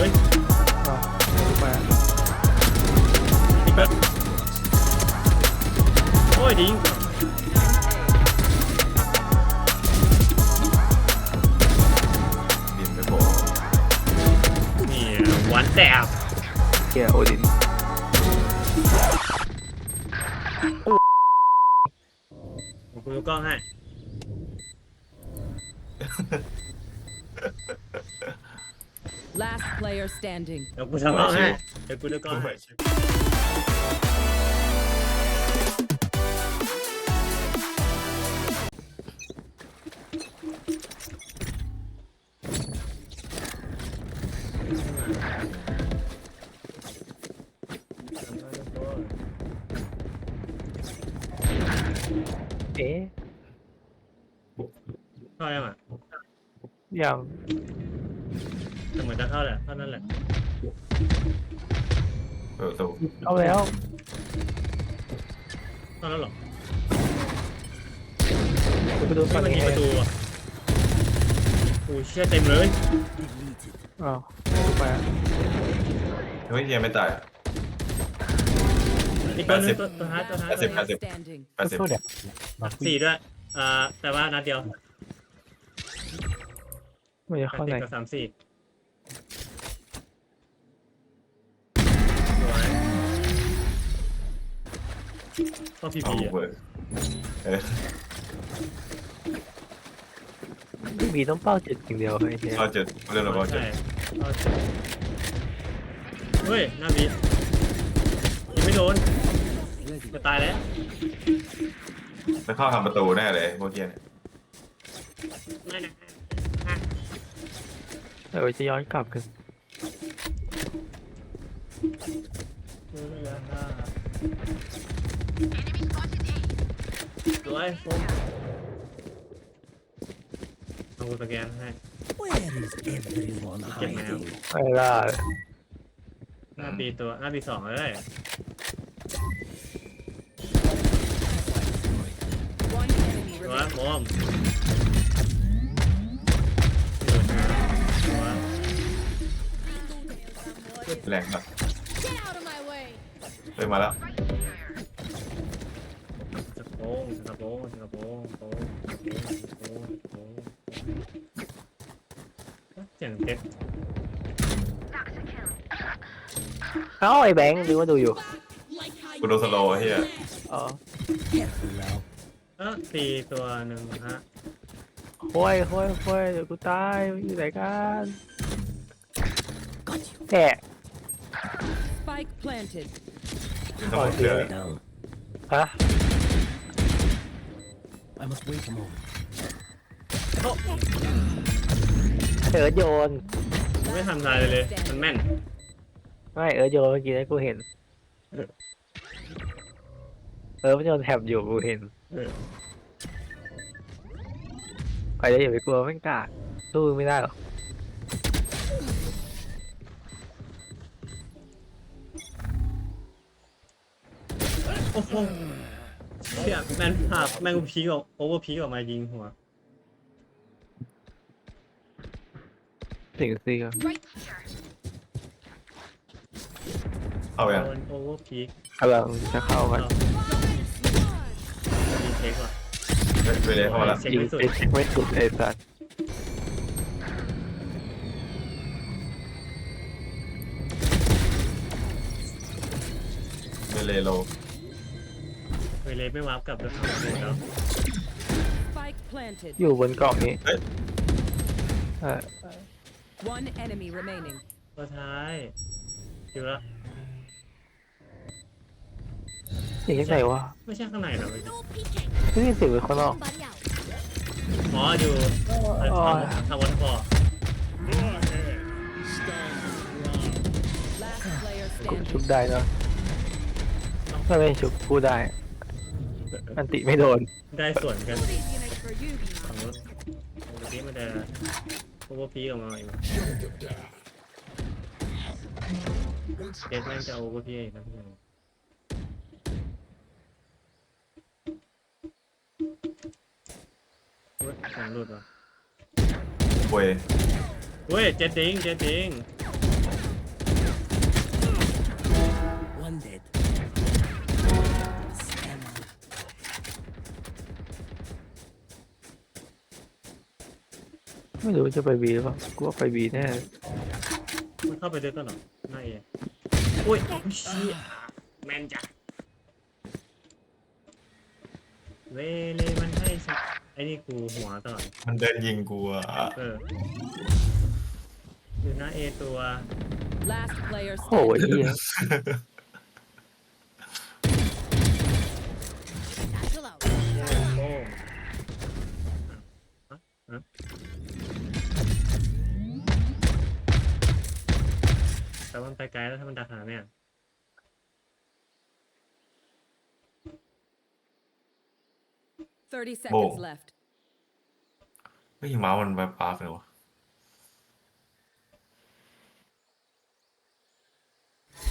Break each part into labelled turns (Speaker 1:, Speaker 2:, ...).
Speaker 1: เลย
Speaker 2: อ๋อมา
Speaker 1: อีกแบบโอ้ยดิ้
Speaker 3: standing.
Speaker 1: เดี๋ยวกูทำกล้องให้เดี๋ยวกูดูกล้องให้
Speaker 2: เอ๊ะ
Speaker 1: เข้ายังอะ
Speaker 2: ยัง
Speaker 1: แต่เหมือนจะเข้าแหละเท่านั้นแหละ
Speaker 4: เปิดประตู
Speaker 2: เอาแล้ว
Speaker 1: เข้าแล้วเหรอ
Speaker 2: ไปดู
Speaker 1: ไม่
Speaker 2: ฝั่ง
Speaker 1: มัน
Speaker 2: นี้
Speaker 1: มีประตูอะโอ้ยเชี่ยเต็มเลย
Speaker 2: อ้าวมา
Speaker 4: เฮ้ยยังไม่ตาย
Speaker 1: อีกตัวหนึง
Speaker 4: 80
Speaker 1: ตัวตัวท้ายตัวท้าย
Speaker 4: แปดสิบ
Speaker 1: ตัวท้าย
Speaker 4: สิบ
Speaker 3: Standing.
Speaker 4: แปดสิบ
Speaker 2: สู้เดี๋ยว
Speaker 1: สี่ด้วยอ่าแต่ว่านัดเดียว
Speaker 2: มันจะ
Speaker 1: แปด
Speaker 2: เข้า
Speaker 1: สิ
Speaker 2: ไหน
Speaker 1: บกับสามสี่ส ก็พี
Speaker 4: เอา
Speaker 1: พี
Speaker 4: เปิดเออ
Speaker 2: ไม่มีต้องเป้าจุดอย่างเดียวไอ้เหี้ย
Speaker 4: เราจุดเรื่องเราจุด
Speaker 1: ใช่เอาจุดเฮ้ยหน้าบียังไม่โดนจะตายแล้ว
Speaker 4: ไม่เข้าทำประตูแน่เลยพวกเกี้ยเนี่ย
Speaker 1: ไม่นะ
Speaker 2: เออจะย้อนกลับกัน
Speaker 1: วยโฟมเอาสแกนให้
Speaker 5: Where is everyone
Speaker 1: เก็บแมว
Speaker 5: hiding?
Speaker 2: ไม่ได้
Speaker 1: หน้าปีตัวหน้าปีสองเลย
Speaker 3: One enemy
Speaker 1: ตัว
Speaker 3: remaining.
Speaker 1: โฟมตัว
Speaker 4: แรงมาก
Speaker 3: Get out of my way.
Speaker 4: เฮ้ยมาแล้ว
Speaker 1: สะโพงสะโพงสะโพงสะโพงสะโพงสะโพงสะโพงเสียงเด็ก
Speaker 2: เอ้าไอ้แบงค์ดูว่าดูอยู่
Speaker 4: กูโดนสโลว์ไอ้เฮีย
Speaker 2: อ๋อ
Speaker 5: Careful now.
Speaker 1: เออตีตัวหนึ่งฮะ
Speaker 2: โค้ยโค้ยโค้ยเดี๋ยวกูตายอยู่ไหนกัน
Speaker 5: Got you.
Speaker 2: แกะ
Speaker 3: Spike planted.
Speaker 4: ทั้งหมดเหลือ
Speaker 5: Down.
Speaker 2: ฮะ
Speaker 5: I must wait a moment.
Speaker 2: เอิร์ธโยน
Speaker 1: ไม่ทำลายเลยเลย มันแม่น
Speaker 2: ไม่เอิร์ธโยนเมื่อกี้นะกูเห็น เออมันโยนแถบอยู่กูเห็น
Speaker 1: เออ
Speaker 2: ไปเลยอย่าไปกลัวไม่งกล้าสู้ไม่ได้หรอก
Speaker 1: โอ้โห เชี่ยแม่นภาพแม่งพีกออกโอเวอร์พีกออกมายิงหัว
Speaker 2: ถึงซีก็
Speaker 4: เข้ายัง
Speaker 1: โดนโอเวอร์พีก
Speaker 2: กำลังจะเข้ากัน
Speaker 1: มีเช็คว่ะ
Speaker 4: ไปเลยเข้ามาแล้ว
Speaker 1: เช็ค
Speaker 2: ยิง
Speaker 1: ไม่สุด
Speaker 2: เช็คไม่สุดไอ้สัส
Speaker 4: ไปเลยโล
Speaker 1: เวเลไม่วาร์ปกลับแล้วแล้ว
Speaker 3: Spike planted.
Speaker 2: อยู่บนเกาะนี้
Speaker 4: เฮ้ย
Speaker 2: เออ
Speaker 3: One enemy remaining.
Speaker 1: ตัวท้ายอยู่ละ
Speaker 2: อย่างที่ไหนวะ
Speaker 1: ไม่ใช่ข้างในหรอ
Speaker 2: ไม่ได้เสียงเป็นคนนอก
Speaker 1: อ๋ออยู่ทางทางวันพอ
Speaker 3: Last player
Speaker 2: กู
Speaker 3: standing.
Speaker 2: ชุบได้เนอะถ้าไม่ชุบกูได้ อันติไม่โดน
Speaker 1: ได้ส่วนกันของรถของรถนี้มันจะโอเวอร์พีกออกมาอีกเกสแม่งจะโอเวอร์พีกอีกนะพี่เฮ้ยเสียงหลุดว่ะ
Speaker 4: เว้ย
Speaker 1: เฮ้ยเจ็ดดิงเจ็ดดิง
Speaker 2: ไม่รู้จะไปบีหรือเปล่ากูว่าไปบีแน่
Speaker 1: มันเข้าไปด้วยกันเหรอหน้าเออุ้ยเชี่ยแมนจัดเวเลมันให้สักไอ้นี่กูหัวตลอด
Speaker 4: มันเดินยิงกูอะ
Speaker 1: เอออยู่หน้าเอตัว
Speaker 3: Last player
Speaker 2: โอ้ย
Speaker 3: standing.
Speaker 2: เหี้ย
Speaker 3: Satchel out.
Speaker 1: โป้ง มันไปไกลแล้วถ้ามันดักหาเนี่ย
Speaker 3: 30 seconds left.
Speaker 4: เฮ้ยเมาส์มันแบบปาร์กเลยวะ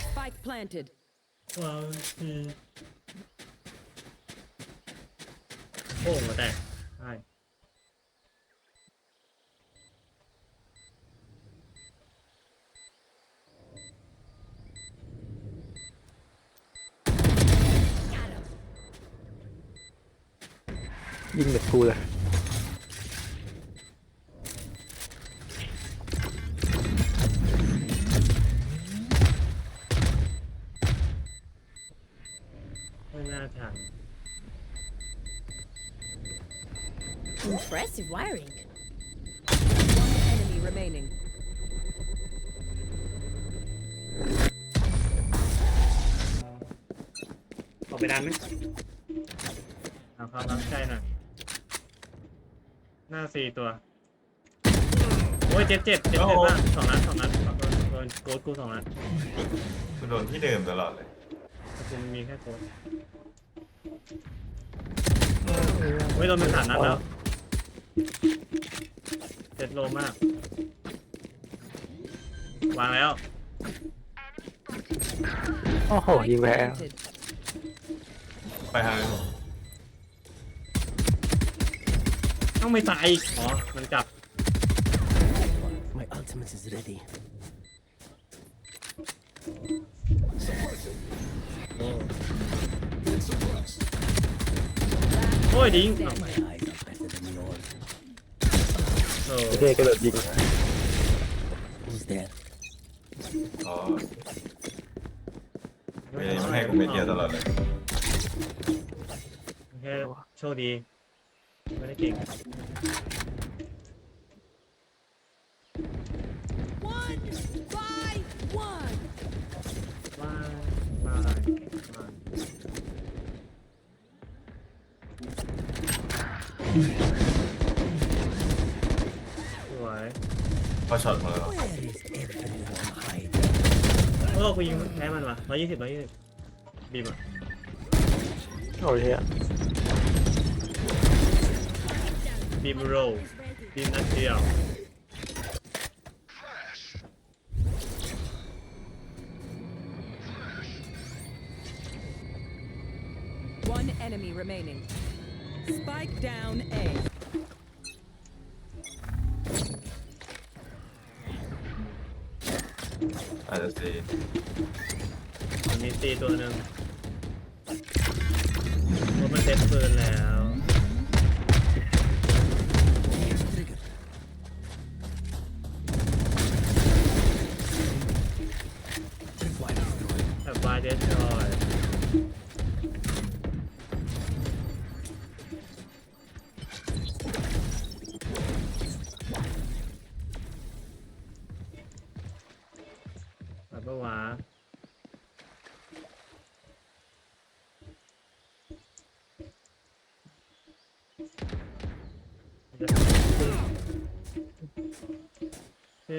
Speaker 3: Spike planted.
Speaker 1: ว้าวคือโป้งมาแตกใช่
Speaker 2: ยิงแบบกูเลย
Speaker 1: ไม่น่าทัน
Speaker 3: Impressive wiring. One enemy remaining.
Speaker 1: ออกไปดันไหมเอาความรักใจหน่อย หน้าสี่ตัว โอ้ยเจ็บเจ็บเจ็บเจ็บมากสองนัดสองนัดโดนโดนโกดกูสองนัด
Speaker 4: กูโดนที่เดิมตลอดเลย
Speaker 1: แต่กูมีแค่โกดโอ้ยโดนเป็นสามนัดแล้วเจ็ดโลมาก วางแล้ว
Speaker 2: โอ้โหยิงแพ้
Speaker 3: Planted.
Speaker 4: ไปทางนี้
Speaker 1: ต้องไม่ตายอีกอ๋อ มันจับ
Speaker 5: My ultimate is ready.
Speaker 1: โอ้โอ้ยดิ้งอ้าว
Speaker 5: My eyes are better than yours.
Speaker 1: โอ้
Speaker 2: โอเคกระโดดยิง
Speaker 5: Who's there?
Speaker 4: อ๋อไม่ไม่ให้กูเม็ดเดียวตลอดเลย
Speaker 1: แค่โชคดี ไม่ได้เก่ง
Speaker 3: One by one.
Speaker 1: ว้ายว้ายว้าสวย
Speaker 4: พอช็อตมาแล้ว
Speaker 5: Where is everyone hiding?
Speaker 1: โอ้กูยิงแพ้มันว่ะร้อยยี่สิบร้อยยี่สิบบีบอะ
Speaker 2: โอ้ยเหี้ย
Speaker 1: บีมโรลบีมนัดเดียว
Speaker 3: One enemy remaining. Spike down A.
Speaker 4: อาจจะซี
Speaker 1: มันมีตีตัวหนึ่ง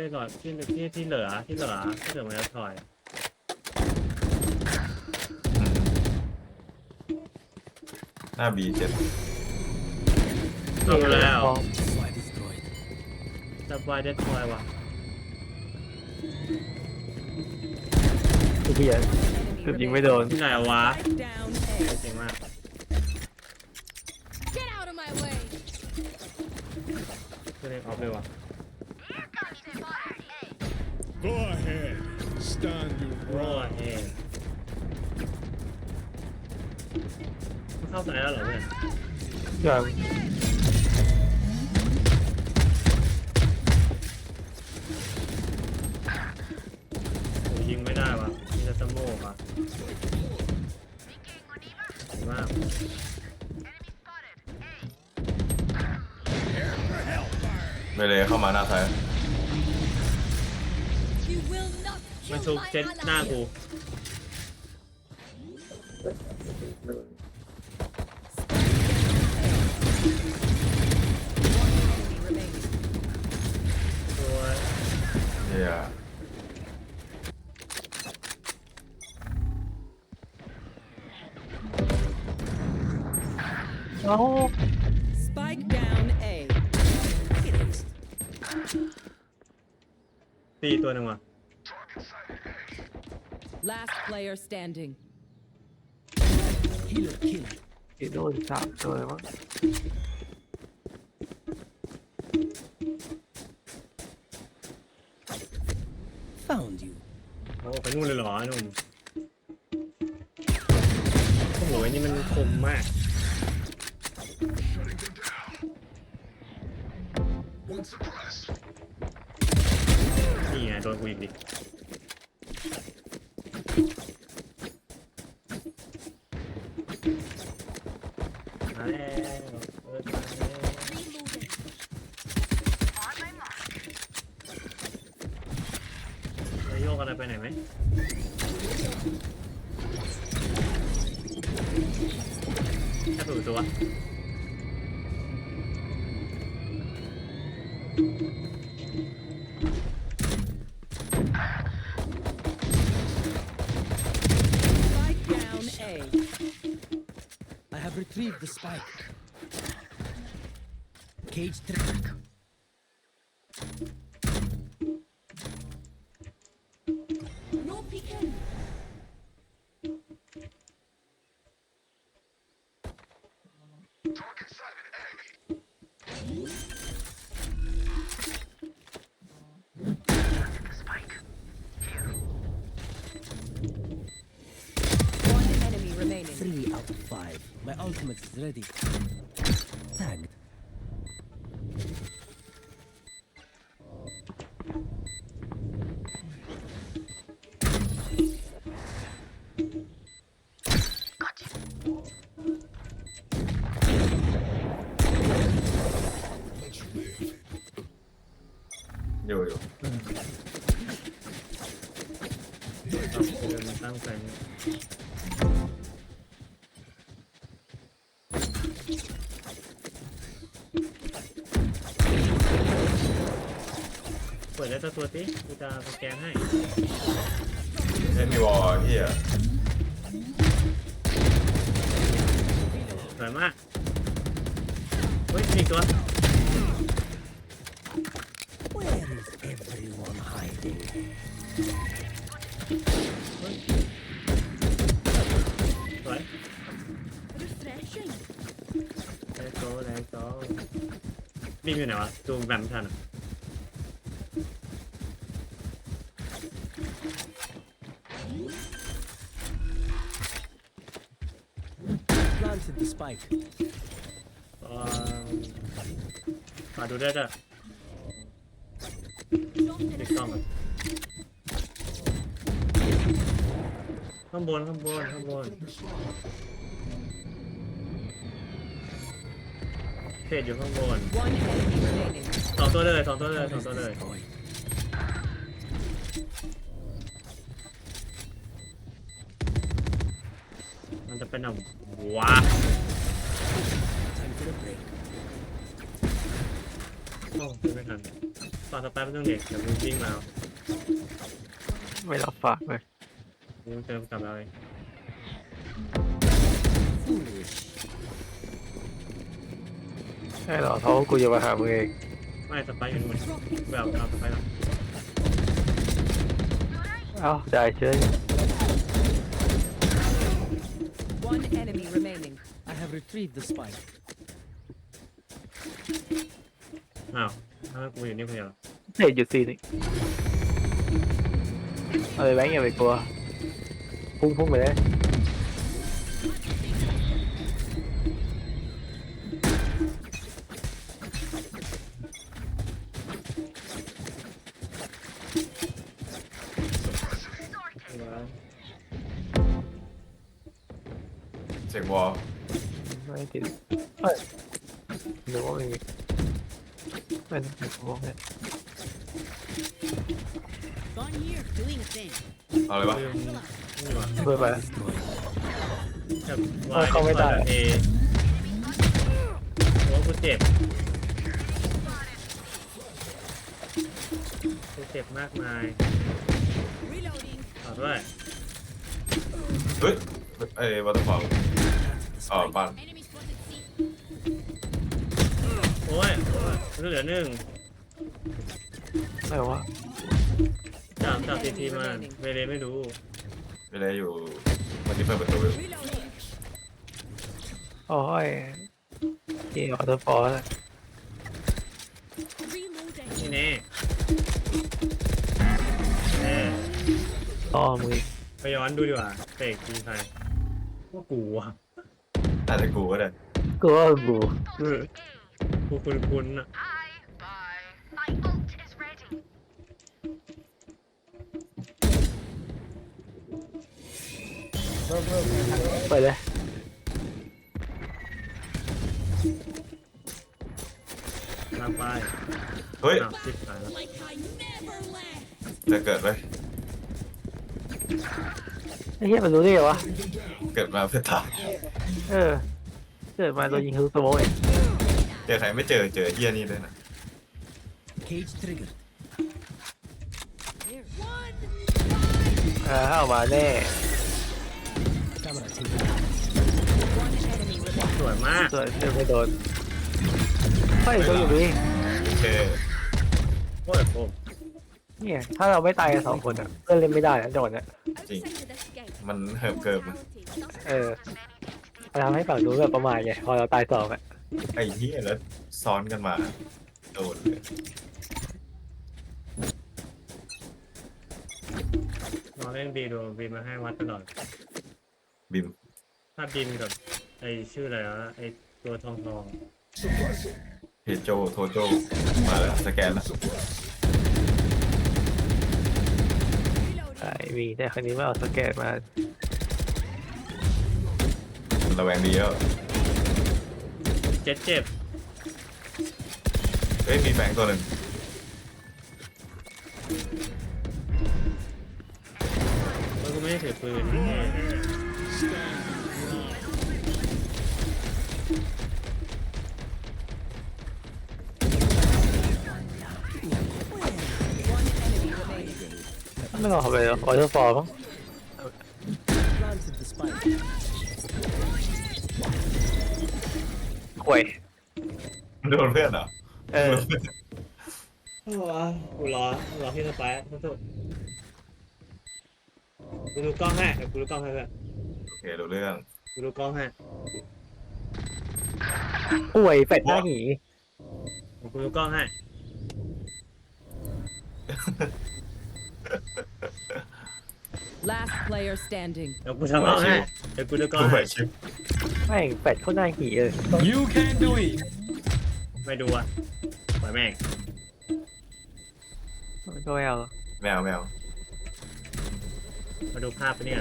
Speaker 1: ที่ก่อนที่ที่ที่เหลือที่เหลือที่เหลือมันจะถอย
Speaker 4: อืมหน้าบีเจ็บ
Speaker 1: จบแล้ว
Speaker 5: Why destroyed?
Speaker 1: จับวายเดสทอยว่ะ
Speaker 2: ไอ้เหี้ยเกือบยิงไม่โดน
Speaker 1: ที่ไหนวะ
Speaker 3: Spike down A.
Speaker 1: เจ๋งมาก
Speaker 3: Get out of my way.
Speaker 1: คือเล่นออฟเลยว่ะ
Speaker 6: Go ahead. Stand your ground.
Speaker 1: เข้าใจแล้วเหรอเพื่
Speaker 2: ยยิง
Speaker 1: ไม่ได้วะมีแต่สโมกอะเห็นมาก
Speaker 4: ไปเลยเข้ามาหน้า
Speaker 3: ใคร
Speaker 1: มัน
Speaker 3: kill
Speaker 1: ชุบ
Speaker 3: my
Speaker 1: เจ็ดหน้า
Speaker 3: ally.
Speaker 1: กู
Speaker 3: Enemy remaining.
Speaker 1: ตัว
Speaker 4: เฮีย
Speaker 2: เอ้า
Speaker 3: Spike down A.
Speaker 1: ตีตัวหนึ่งว่ะ
Speaker 3: Last player standing.
Speaker 5: Killer, killer.
Speaker 2: อีโดนสามตัวเลยมั้ง
Speaker 5: Found you.
Speaker 1: โอ้ไป แค่เปิดประตูวะ
Speaker 3: Spike down A.
Speaker 5: I have retrieved the spike. Cage triggered. Five. My ultimate is ready. Tagged.
Speaker 1: เปิดได้ตัวตัวสิกูจะสแกนให้
Speaker 4: เล่นมีวอลเฮีย
Speaker 1: สวยมาก เฮ้ยมีอีกตัว
Speaker 5: Where is everyone hiding?
Speaker 1: สวย
Speaker 3: Refreshing.
Speaker 1: แรงโตแรงโตบิงอยู่ไหนวะดูแบบไม่ทันอะ
Speaker 5: Planted the spike.
Speaker 1: เอ่อมาดูได้จ้ะติดกล้องอะข้างบนข้างบนข้างบนเพจอยู่ข้างบน
Speaker 3: One enemy remaining.
Speaker 1: สองตัวเลยสองตัวเลยสองตัวเลย
Speaker 5: Destroyed.
Speaker 1: มันจะเป็นแบบ ว้า
Speaker 5: Time for a break.
Speaker 1: โอ้ไม่ทันฝากสแป๊บนึงเด็กเดี๋ยวมึงวิ่งมาเอา
Speaker 2: ไม่รับฝากเลย
Speaker 1: มึงเติมกลับเราเอง
Speaker 5: Foolish.
Speaker 2: ใช่เหรอเขากูจะมาหามึงเอง
Speaker 1: ไม่สไปร์อยู่นู่นแบบเอาสไปร์หรอ
Speaker 2: เอ้าได้เฉย
Speaker 3: One enemy remaining.
Speaker 5: I have retrieved the spike.
Speaker 1: อ้าวทำไมกูอยู่นี่คนเดียว
Speaker 2: เตะหยุดซีนี่เอาเลยแบงค์อย่าไป เลย
Speaker 4: เสียงวอล
Speaker 2: ไม่ติดเฮ้ยหรือว่าไม่มีไม่ต้องติดวงเนี่ย
Speaker 7: Gone here, doing a thing.
Speaker 4: เอาเลยวะ
Speaker 1: ลืมนี่ว่ะ
Speaker 2: เพื่อไป
Speaker 1: แบบ
Speaker 2: เออเข้าไม่ได้
Speaker 1: เอโอ้กูเจ็บกูเจ็บมากมาย
Speaker 7: Reloading.
Speaker 1: ขอด้วย
Speaker 4: เฮ้ยเอ้ยวอเตอร์ฟอล อ๋อปัน
Speaker 7: Enemy spotted C.
Speaker 1: โอ้ยโอ้ยเหลือหนึ่ง
Speaker 2: ไม่ว่า
Speaker 1: จับจับทีทีมาเวเลไม่รู้
Speaker 4: เวลาอยู่วันที่เปิดประตูอยู่
Speaker 7: Reloading.
Speaker 2: โอ้ยเกี่ยวกับตัวฟอร์ส
Speaker 7: Reloading.
Speaker 1: นี่แน่แน่
Speaker 2: ต่อมือ
Speaker 1: ไปย้อนดูดีกว่าเตะทีใครว่ากูอะ
Speaker 4: น่าจะกูก็ได้
Speaker 2: กูว่าบู
Speaker 1: เออกูคุ้นคุ้นๆอะ
Speaker 8: My ult is ready.
Speaker 2: ไปเลย
Speaker 1: ลางไป
Speaker 4: เฮ้ย
Speaker 1: อ้าวสิบสายแล้ว
Speaker 7: Like I never left.
Speaker 4: จะเกิดไหม
Speaker 2: ไอ้เหี้ยมันรู้ได้ไงวะ
Speaker 4: เกิดมาเพื่อตาย
Speaker 2: เออ เกิดมาโดนยิงทะลุสโมองเอง
Speaker 4: เจอใครไม่เจอเจอเฮียนี่เลยนะ
Speaker 5: Cage triggered.
Speaker 7: There. One.
Speaker 2: อ่าเอามาแน่
Speaker 5: Camera taken.
Speaker 3: One enemy remaining.
Speaker 1: สวยมาก
Speaker 2: ส่วนเดินไม่โดนเฮ้ยตัวอยู่นี่
Speaker 4: โอเค
Speaker 1: โอ้ยผม
Speaker 2: เนี่ย ถ้าเราไม่ตายกันสองคนอะเพื่อนเล่นไม่ได้นะโดนเนี่ย
Speaker 4: Jing.
Speaker 7: Outside of this gate.
Speaker 4: มันเหิมเกิมนะ
Speaker 2: เออ ทำให้ฝั่งนู้นแบบประมาทไงพอเราตายสองอะ
Speaker 4: ไอ้เฮียแล้วซ้อนกันมา โดนเลย
Speaker 1: นอนเล่นบีดูบีมาให้วัดตลอด
Speaker 4: บิม
Speaker 1: ถ้าบินกับไอชื่ออะไรวะไอตัวทองทอง
Speaker 4: เฮโจโทโจมาแล้วสแกนแล้ว
Speaker 2: ใช่มีแต่ครั้งนี้ไม่เอาสแกนมา
Speaker 4: มัน ระแวงดีแล้ว
Speaker 1: เจ็บเจ็บ
Speaker 4: เฮ้ยมีแฝงตัวหนึ่ง
Speaker 1: แล้วกูไม่ได้ถือปืนนี่
Speaker 2: ไม่ต้องเอาไปออเดอร์ฟอร์มั้ง ห่วย
Speaker 4: โดนเพื่อนเหรอ
Speaker 2: เออ
Speaker 1: กูรอรอที่สไปร์ทุกกูดูกล้องให้เดี๋ยวกูดูกล้องให้เพื่อน
Speaker 4: โอเครู้เรื่อง
Speaker 1: กูดูกล้องให้
Speaker 2: ห่วยเป็ดหน้าหี
Speaker 1: เดี๋ยวกูดูกล้องให้
Speaker 3: Last player standing.
Speaker 1: เดี๋ยวกูทำกล้องให้เดี๋ยวกูดูกล้อง
Speaker 4: กูไป
Speaker 1: ให้
Speaker 4: ชิป
Speaker 2: แม่งเป็ดเขาหน้าหีเลย
Speaker 6: You can do it.
Speaker 1: ไม่ดูอะปล่อยแม่ง
Speaker 2: ก็ไม่เอา
Speaker 4: แมวแมว
Speaker 1: มาดูภาพปะเนี่ย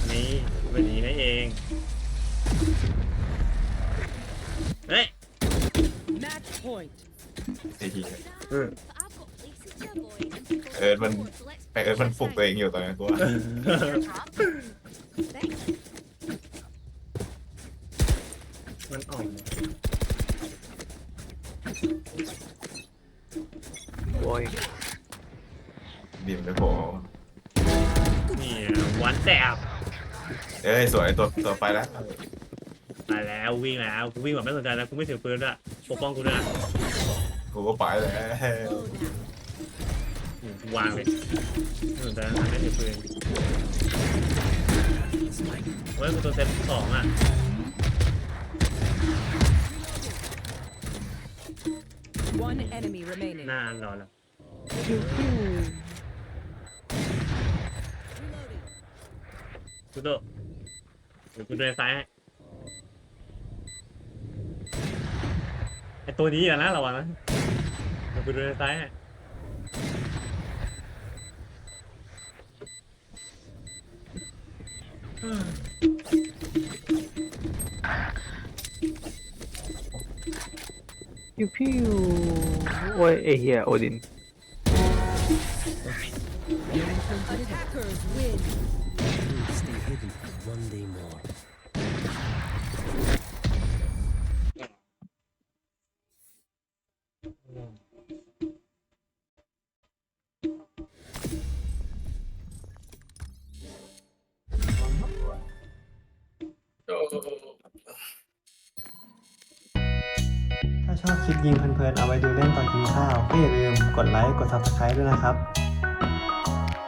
Speaker 1: อันนี้เป็นอย่างนี้นั่นเองเฮ้ย
Speaker 3: Match point.
Speaker 4: ไอ้เหี้ย
Speaker 1: อืม
Speaker 7: But I've got places to avoid and people
Speaker 4: Ed,
Speaker 7: to
Speaker 4: man.
Speaker 7: support, so let's
Speaker 4: ไอเอิร์ธมันปลุกตัวเองอยู่ตอนนี้กูว่า
Speaker 7: Thanks.
Speaker 1: มันอ่อน
Speaker 2: โว้ย
Speaker 4: บิมไปโผล่
Speaker 1: นี่วันแสบ
Speaker 4: เอ้ยสวยตัวตัวไปแล้ว
Speaker 1: ตายแล้ววิ่งแล้วกูวิ่งแบบไม่สนใจแล้วกูไม่ถือปืนด้วยปกป้องกูด้วยนะ
Speaker 4: กูก็ไปแล้ว
Speaker 1: อืมกู วางเลยไม่สนใจนะไม่ถือปืนเฮ้ยกูตัวเซตสองอะ
Speaker 3: One enemy remaining.
Speaker 1: หน้าอันรอแล้วกูโตะเดี๋ยวกูเดินซ้ายให้ไอตัวนี้อะนะระวังนะเดี๋ยวกูเดินซ้ายให้
Speaker 2: พิวพิวโอ้ยไอเฮียโอดิน
Speaker 3: Attackers win.
Speaker 9: Stay hidden one day more.
Speaker 10: นะครับ